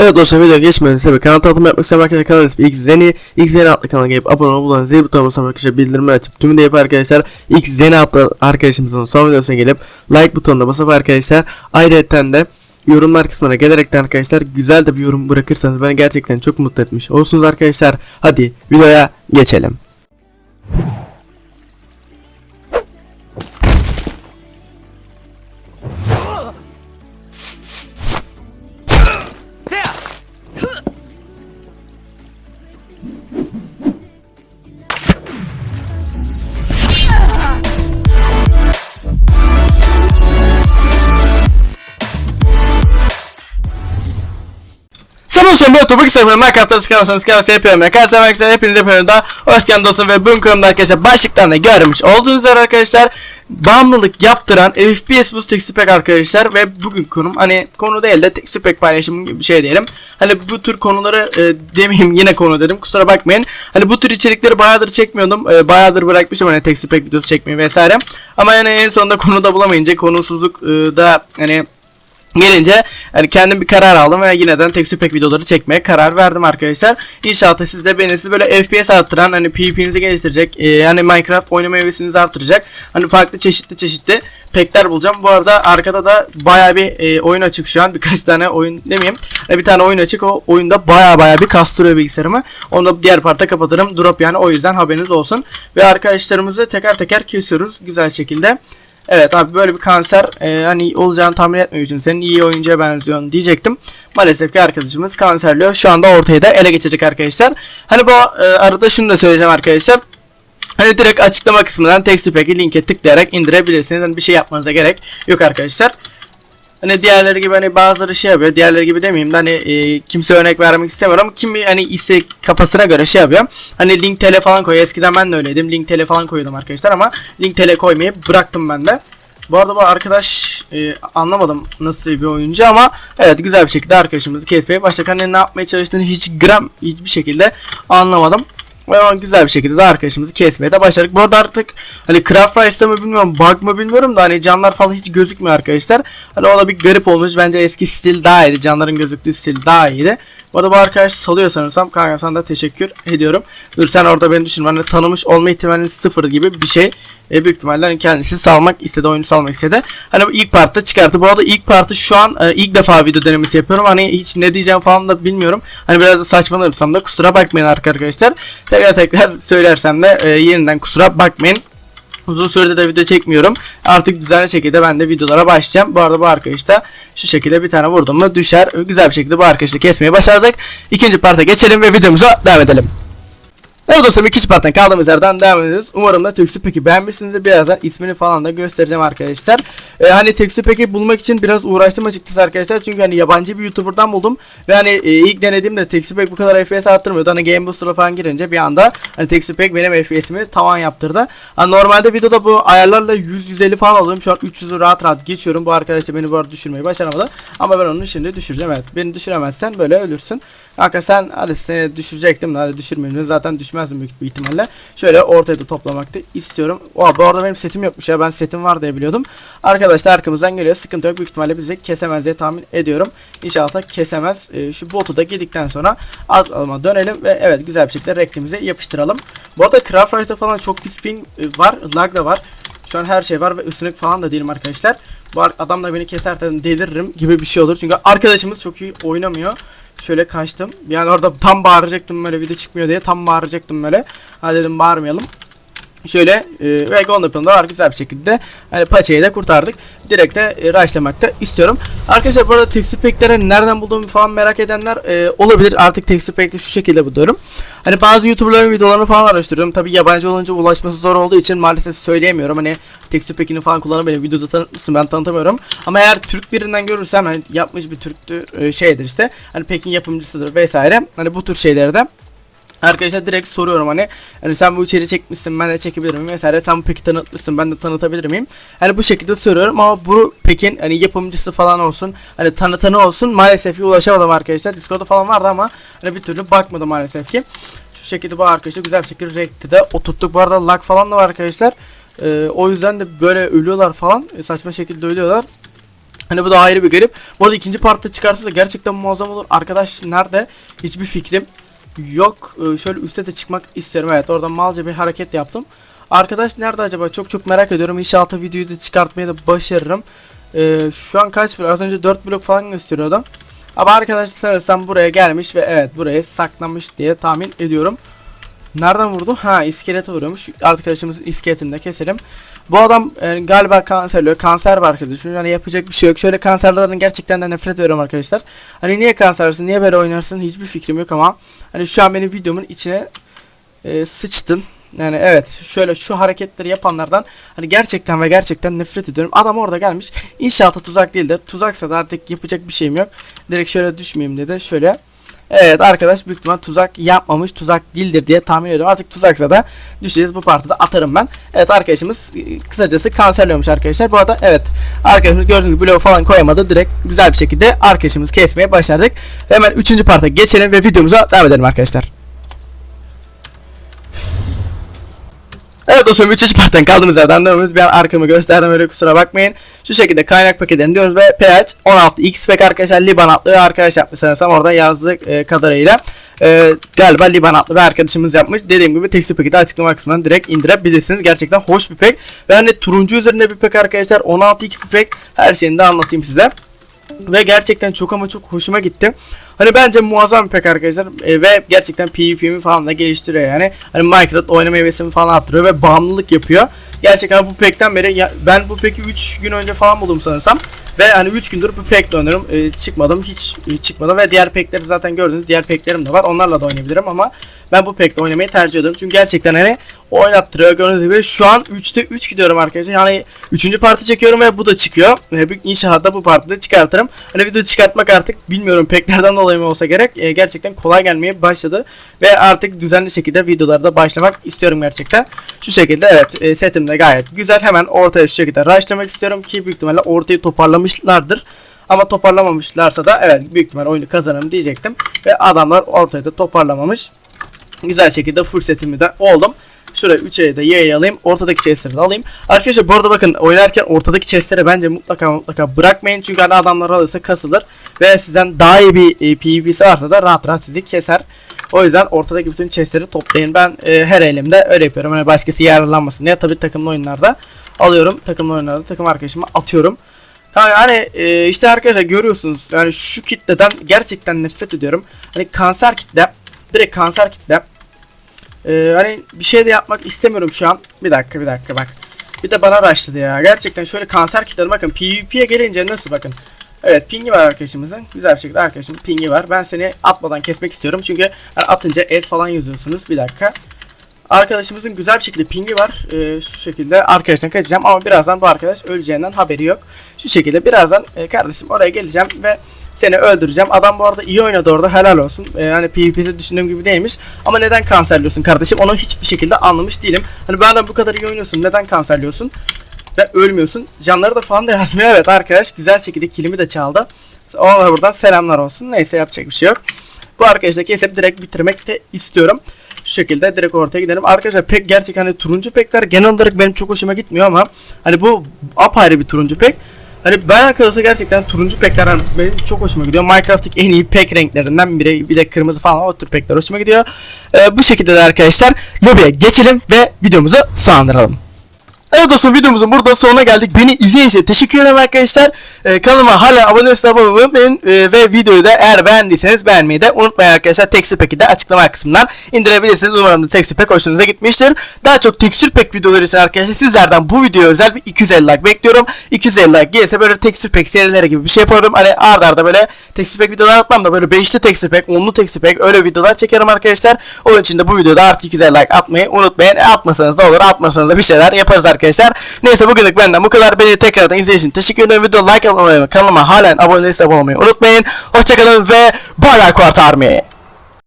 Evet dostlar video geçmeden size kanal tanıtımı yapmak isteyen arkadaşlar. Kanal ismi ilk Zeni ilk Zeni adlı kanala gelip abone olup bulan zil butonuna basıp arkadaşlar bildirimleri açıp tümünü de arkadaşlar. İlk Zeni adlı arkadaşımızın son videosuna gelip like butonuna basıp arkadaşlar. Ayrıca de yorumlar kısmına gelerekten arkadaşlar güzel de bir yorum bırakırsanız beni gerçekten çok mutlu etmiş olsunuz arkadaşlar. Hadi videoya geçelim. Olsun ben Topuk istiyorum. Minecraft'ta sıkılırsanız sıkılırsa yapıyorum. Arkadaşlar arkadaşlar hepiniz yapıyorum da hoş geldiniz dostum ve bugün konumda arkadaşlar başlıktan da görmüş olduğunuz üzere arkadaşlar bağımlılık yaptıran FPS Boost Texture Pack arkadaşlar ve bugün konum hani konu değil de Texture Pack paylaşımı gibi bir şey diyelim. Hani bu tür konuları e, demeyeyim yine konu dedim kusura bakmayın. Hani bu tür içerikleri bayağıdır çekmiyordum. E, bayağıdır bırakmışım hani Texture Pack videosu çekmeyi vesaire. Ama yani en sonunda konuda bulamayınca konusuzluk e, da hani gelince yani kendim bir karar aldım ve yineden texture pack videoları çekmeye karar verdim arkadaşlar. İnşallah siz de beni siz böyle FPS arttıran hani PvP'nizi geliştirecek e, yani Minecraft oynama hevesinizi artıracak. Hani farklı çeşitli çeşitli packler bulacağım. Bu arada arkada da baya bir e, oyun açık şu an. Birkaç tane oyun demeyeyim. E, bir tane oyun açık. O oyunda baya baya bir kastırıyor bilgisayarımı. Onu da diğer parta kapatırım. Drop yani o yüzden haberiniz olsun. Ve arkadaşlarımızı teker teker kesiyoruz güzel şekilde. Evet abi böyle bir kanser e, hani olacağını tahmin etmiyordum. Senin iyi oyuncuya benziyorsun diyecektim. Maalesef ki arkadaşımız kanserliyor. Şu anda ortayı da ele geçirecek arkadaşlar. Hani bu e, arada şunu da söyleyeceğim arkadaşlar. Hani direkt açıklama kısmından texture pack'i linke tıklayarak indirebilirsiniz. Hani bir şey yapmanıza gerek yok arkadaşlar. Hani diğerleri gibi hani bazıları şey yapıyor. Diğerleri gibi demeyeyim de hani e, kimse örnek vermek istemiyorum kimi hani istek kafasına göre şey yapıyor. Hani link tele falan koyuyor. Eskiden ben de öyleydim. Link tele falan koyuyordum arkadaşlar ama link tele koymayı bıraktım ben de. Bu arada bu arkadaş e, anlamadım nasıl bir oyuncu ama evet güzel bir şekilde arkadaşımızı kesmeye başladık. Hani ne yapmaya çalıştığını hiç gram hiçbir şekilde anlamadım. Ama güzel bir şekilde de arkadaşımızı kesmeye de başladık. Bu arada artık hani Craft Rice'da mı bilmiyorum bug mı bilmiyorum da hani canlar falan hiç gözükmüyor arkadaşlar. Hani o da bir garip olmuş. Bence eski stil daha iyiydi. Canların gözüktüğü stil daha iyiydi. Bu arada bu arkadaş salıyor sanırsam. Kanka sana da teşekkür ediyorum. Dur sen orada beni düşün. Hani tanımış olma ihtimaliniz sıfır gibi bir şey. E, büyük ihtimalle hani kendisi salmak istedi. Oyunu salmak istedi. Hani bu ilk partta çıkarttı. Bu arada ilk partı şu an e, ilk defa video denemesi yapıyorum. Hani hiç ne diyeceğim falan da bilmiyorum. Hani biraz da saçmalırsam da kusura bakmayın arkadaşlar. Tekrar tekrar söylersem de e, yeniden kusura bakmayın. Uzun süredir de video çekmiyorum. Artık düzenli şekilde ben de videolara başlayacağım. Bu arada bu arkadaş da şu şekilde bir tane vurdum mu düşer. Güzel bir şekilde bu arkadaşı kesmeyi başardık. İkinci parta geçelim ve videomuza devam edelim. Evet dostlarım ikinci parttan kaldığımız yerden devam ediyoruz. Umarım da Texture Pack'i beğenmişsinizdir. Birazdan ismini falan da göstereceğim arkadaşlar. Ee, hani Texture Pack'i bulmak için biraz uğraştım açıkçası arkadaşlar. Çünkü hani yabancı bir YouTuber'dan buldum. Ve hani e, ilk denediğimde Texture Pack bu kadar FPS arttırmıyordu. Hani Game Booster'a falan girince bir anda hani Texture Pack benim FPS'imi tavan yaptırdı. Hani normalde videoda bu ayarlarla 100-150 falan alıyorum. Şu an 300'ü rahat rahat geçiyorum. Bu arkadaş da beni bu arada düşürmeyi başaramadı. Ama ben onu şimdi düşüreceğim. Evet beni düşüremezsen böyle ölürsün. Kanka sen hadi seni düşürecektim hadi düşürmeyeyim. Zaten düşmezdim büyük bir ihtimalle. Şöyle ortaya da toplamakta istiyorum. Oha bu arada benim setim yokmuş ya ben setim var diye biliyordum. Arkadaşlar arkamızdan geliyor sıkıntı yok büyük ihtimalle bizi kesemez diye tahmin ediyorum. İnşallah da kesemez. Ee, şu botu da gidikten sonra alt dönelim ve evet güzel bir şekilde reklimize yapıştıralım. Bu arada Craft falan çok pis ping e, var lag da var. Şu an her şey var ve ısınık falan da değilim arkadaşlar. Bu adam da beni keserken deliririm gibi bir şey olur. Çünkü arkadaşımız çok iyi oynamıyor. Şöyle kaçtım. Yani orada tam bağıracaktım böyle video çıkmıyor diye tam bağıracaktım böyle. Hadi dedim bağırmayalım. Şöyle e, ve Gondop'un da var güzel bir şekilde hani paçayı da kurtardık. Direkt de e, rushlamak da istiyorum. Arkadaşlar bu arada texture nereden bulduğumu falan merak edenler e, olabilir. Artık texture pack'te şu şekilde buluyorum. Hani bazı YouTuber'ların videolarını falan araştırıyorum. Tabi yabancı olunca ulaşması zor olduğu için maalesef söyleyemiyorum. Hani texture pack'ini falan kullanıp beni videoda tanıtmışsın ben tanıtamıyorum. Ama eğer Türk birinden görürsem hani yapmış bir Türktü e, şeydir işte. Hani Pekin yapımcısıdır vesaire. Hani bu tür şeyleri de Arkadaşlar direkt soruyorum hani hani sen bu içeri çekmişsin ben de çekebilir miyim vesaire sen bu peki tanıtmışsın ben de tanıtabilir miyim? Hani bu şekilde soruyorum ama bu pekin hani yapımcısı falan olsun hani tanıtanı olsun maalesef ki ulaşamadım arkadaşlar. Discord'da falan vardı ama hani bir türlü bakmadım maalesef ki. Şu şekilde bu arkadaşlar güzel bir şekilde renkti de oturttuk. Bu arada lag falan da var arkadaşlar. Ee, o yüzden de böyle ölüyorlar falan. E, saçma şekilde ölüyorlar. Hani bu da ayrı bir garip. Bu arada ikinci partta çıkartırsa gerçekten muazzam olur. Arkadaş nerede? Hiçbir fikrim yok. Ee, şöyle üste de çıkmak isterim. Evet oradan malca bir hareket yaptım. Arkadaş nerede acaba? Çok çok merak ediyorum. İnşallah videoyu da çıkartmayı da başarırım. Ee, şu an kaç blok? Az önce 4 blok falan gösteriyordu. Ama arkadaş sanırsam buraya gelmiş ve evet buraya saklamış diye tahmin ediyorum. Nereden vurdu? Ha iskelete vuruyormuş. Arkadaşımızın iskeletini de keselim. Bu adam e, galiba kanserli. Kanser var arkadaşım. Yani yapacak bir şey yok. Şöyle kanserlerden gerçekten de nefret ediyorum arkadaşlar. Hani niye kansersin? Niye böyle oynarsın? Hiçbir fikrim yok ama hani şu an benim videomun içine e, sıçtın. Yani evet şöyle şu hareketleri yapanlardan hani gerçekten ve gerçekten nefret ediyorum. Adam orada gelmiş. İnşallah tuzak değildir. Tuzaksa da artık yapacak bir şeyim yok. Direkt şöyle düşmeyeyim dedi. Şöyle. Evet arkadaş büyük ihtimal tuzak yapmamış. Tuzak değildir diye tahmin ediyorum. Artık tuzaksa da düşeceğiz. Bu partide atarım ben. Evet arkadaşımız e, kısacası kanserliyormuş arkadaşlar. Bu arada evet arkadaşımız gördüğünüz gibi bloğu falan koyamadı. Direkt güzel bir şekilde arkadaşımızı kesmeye başardık. Hemen 3. parta geçelim ve videomuza devam edelim arkadaşlar. Evet dostum 3. parttan kaldığımız yerden ediyoruz. Bir an arkamı gösterdim öyle kusura bakmayın. Şu şekilde kaynak paketlerini diyoruz ve pH 16 X spec arkadaşlar Liban adlı arkadaş yapmış sanırsam orada yazdık e, kadarıyla. E, galiba Liban adlı bir arkadaşımız yapmış. Dediğim gibi tekstil paketi açıklama kısmından direkt indirebilirsiniz. Gerçekten hoş bir pek. Ve hani turuncu üzerinde bir pek arkadaşlar 16 X pek her şeyini de anlatayım size. Ve gerçekten çok ama çok hoşuma gitti. Hani bence muazzam bir pek arkadaşlar E, ve gerçekten PvP'mi falan da geliştiriyor yani. Hani Minecraft oynama hevesimi falan arttırıyor ve bağımlılık yapıyor. Gerçekten bu pekten beri ben bu peki 3 gün önce falan buldum sanırsam. Ve hani 3 gündür bu pekle oynuyorum. E, çıkmadım hiç e, çıkmadım ve diğer pekleri zaten gördünüz. Diğer peklerim de var. Onlarla da oynayabilirim ama ben bu pekle oynamayı tercih ediyorum. Çünkü gerçekten hani oynattırıyor. Gördüğünüz gibi şu an 3'te 3 gidiyorum arkadaşlar. Yani 3. parti çekiyorum ve bu da çıkıyor. E, inşallah da bu partide çıkartırım. Hani video çıkartmak artık bilmiyorum peklerden dolayı mı olsa gerek. E, gerçekten kolay gelmeye başladı. Ve artık düzenli şekilde videolarda başlamak istiyorum gerçekten. Şu şekilde evet e, setim de gayet güzel. Hemen ortaya şu şekilde rushlamak istiyorum ki büyük ihtimalle ortayı toparlamışlardır. Ama toparlamamışlarsa da evet büyük ihtimal oyunu kazanırım diyecektim. Ve adamlar ortayı da toparlamamış. Güzel şekilde setimi de oldum. Şuraya 3'e de alayım. Ortadaki chestleri de alayım. Arkadaşlar bu arada bakın oynarken ortadaki chestleri bence mutlaka mutlaka bırakmayın. Çünkü hani adamlar alırsa kasılır. Ve sizden daha iyi bir e, PvP'si varsa da rahat rahat sizi keser. O yüzden ortadaki bütün chestleri toplayın. Ben e, her elimde öyle yapıyorum. Hani başkası yararlanmasın diye. Tabii takımlı oyunlarda alıyorum. Takımlı oyunlarda takım arkadaşıma atıyorum. Yani e, işte arkadaşlar görüyorsunuz yani şu kitleden gerçekten nefret ediyorum. Hani kanser kitle, direkt kanser kitle. E, hani bir şey de yapmak istemiyorum şu an. Bir dakika bir dakika bak. Bir de bana başladı ya. Gerçekten şöyle kanser kitleri bakın PvP'ye gelince nasıl bakın. Evet pingi var arkadaşımızın. Güzel bir şekilde arkadaşımın pingi var. Ben seni atmadan kesmek istiyorum. Çünkü atınca S falan yazıyorsunuz. Bir dakika. Arkadaşımızın güzel bir şekilde pingi var. Ee, şu şekilde arkadaştan kaçacağım ama birazdan bu arkadaş öleceğinden haberi yok. Şu şekilde birazdan e, kardeşim oraya geleceğim ve seni öldüreceğim. Adam bu arada iyi oynadı orada helal olsun. Ee, hani PvP'de düşündüğüm gibi değilmiş. Ama neden kanserliyorsun kardeşim? Onu hiçbir şekilde anlamış değilim. Hani benden bu kadar iyi oynuyorsun. Neden kanserliyorsun? Ve ölmüyorsun. Canları da falan da yazmıyor. Evet arkadaş güzel şekilde kilimi de çaldı. Ona buradan selamlar olsun. Neyse yapacak bir şey yok. Bu arkadaşla kesip direkt bitirmek de istiyorum. Şu şekilde direkt ortaya gidelim. Arkadaşlar pek gerçek hani turuncu pekler genel olarak benim çok hoşuma gitmiyor ama hani bu apayrı bir turuncu pek. Hani ben arkadaşlar gerçekten turuncu pekler hani benim çok hoşuma gidiyor. Minecraft'taki en iyi pek renklerinden biri. Bir de kırmızı falan o tür pekler hoşuma gidiyor. Ee, bu şekilde de arkadaşlar lobiye geçelim ve videomuzu sonlandıralım. Evet dostum videomuzun burada sonuna geldik. Beni izlediğiniz için teşekkür ederim arkadaşlar. Ee, kanalıma hala abone olmayı unutmayın. Ee, ve videoyu da eğer beğendiyseniz beğenmeyi de unutmayın arkadaşlar. Texture Pack'i de açıklama kısmından indirebilirsiniz. Umarım da Texture Pack hoşunuza gitmiştir. Daha çok Texture Pack videoları ise arkadaşlar sizlerden bu videoya özel bir 250 like bekliyorum. 250 like gelirse böyle Texture Pack serileri gibi bir şey yaparım. Hani arda arda böyle Texture Pack videolar atmam da böyle 5'li Texture Pack, 10'lu Texture Pack öyle videolar çekerim arkadaşlar. Onun için de bu videoda artık 250 like atmayı unutmayın. E, atmasanız da olur, atmasanız da bir şeyler yaparız arkadaşlar. Neyse bugünlük benden bu kadar. Beni tekrardan izlediğiniz için teşekkür ederim. Video like atmayı, kanalıma halen abone değilseniz abone olmayı unutmayın. Hoşçakalın ve bay bay Army.